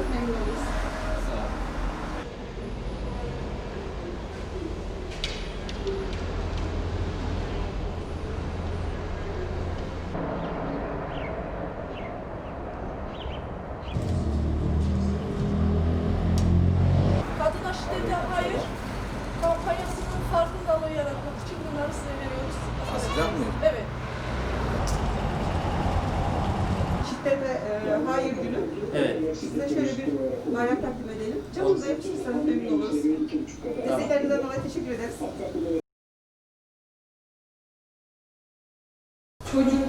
Çok memnunuz. Kadın hayır kampanyasının farkındalığı yaratmak için bunları size veriyoruz. Hazırlanmıyor. Evet. Günü. Evet. Size şöyle bir bayrak takdim edelim. Camımıza yapışırsanız memnun oluruz. Desteklerinizden dolayı teşekkür ederiz. çocuk,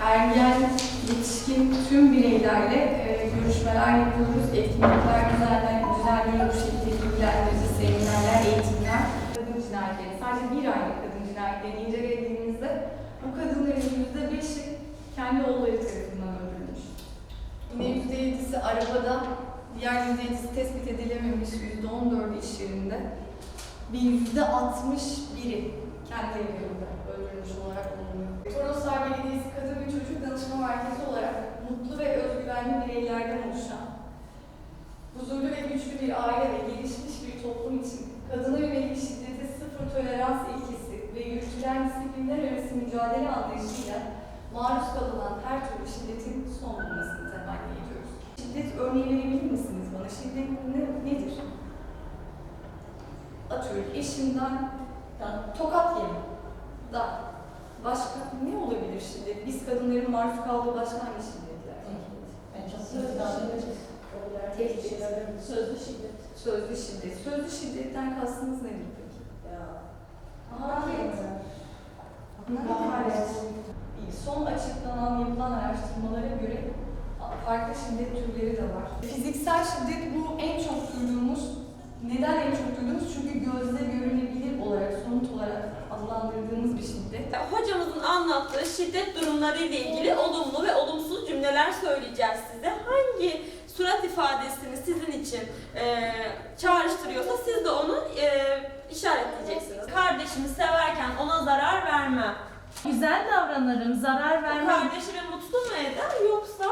ergen, yetişkin tüm bireylerle e, görüşmeler yapıyoruz, etkinlikler düzenler, düzenliyoruz, bu şekilde bilgilendiririz, seminerler, eğitimler. Kadın cinayetleri, sadece bir aylık kadın cinayetlerini incelediğimizde bu kadınların yüzde beşi kendi oğulları tarafından yedisi arabada, yüzde yedisi tespit edilememiş yüzde on dördü iş yerinde. Bir yüzde altmış biri kendi evlerinde öldürülmüş olarak bulunuyor. Toroslar Belediyesi Kadın ve Çocuk Danışma Merkezi olarak mutlu ve özgüvenli bireylerden oluşan, huzurlu ve güçlü bir aile ve gelişmiş bir toplum için kadına yönelik şiddete sıfır tolerans ilkesi ve yürütülen disiplinler arası mücadele anlayışıyla maruz kalınan her türlü şiddetin son Atıyorum eşimden yani tokat yeme. Da başka ne olabilir şiddet? Biz kadınların maruz kaldığı başka hangi şiddetler? Tehdit. Sözlü şiddet. Sözlü şiddet. Sözlü şiddetten kastınız nedir peki? Hakaret. Hakaret. İyi. Son açıklanan yapılan araştırmalara göre farklı şiddet türleri de var. Fiziksel şiddet bu en çok duyduğumuz neden en çok duyduğumuz? Çünkü gözle görülebilir olarak, somut olarak adlandırdığımız bir şiddet. Hocamızın anlattığı şiddet durumları ile ilgili olumlu ve olumsuz cümleler söyleyeceğiz size. Hangi surat ifadesini sizin için e, çağrıştırıyorsa siz de onu e, işaretleyeceksiniz. Kardeşimi severken ona zarar vermem. Güzel davranırım, zarar vermem. Kardeşimi mutlu mu eder yoksa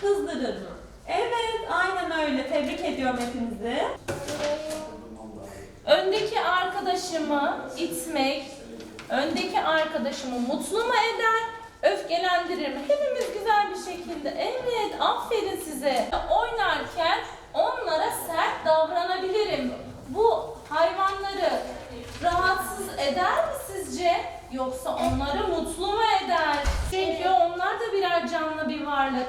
kızdırır mı? Evet, aynen öyle. Tebrik ediyorum hepinizi. Öndeki arkadaşımı itmek, öndeki arkadaşımı mutlu mu eder, öfkelendirir mi? Hepimiz güzel bir şekilde, evet aferin size. Oynarken onlara sert davranabilirim. Bu hayvanları rahatsız eder mi sizce? Yoksa onları mutlu mu eder? Çünkü onlar da birer canlı bir varlık.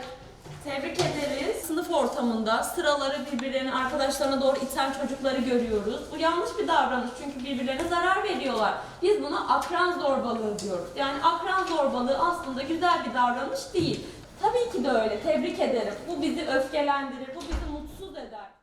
Tebrik ederiz. Sınıf ortamında sıraları birbirlerine, arkadaşlarına doğru iten çocukları görüyoruz. Bu yanlış bir davranış çünkü birbirlerine zarar veriyorlar. Biz buna akran zorbalığı diyoruz. Yani akran zorbalığı aslında güzel bir davranış değil. Tabii ki de öyle. Tebrik ederim. Bu bizi öfkelendirir, bu bizi mutsuz eder.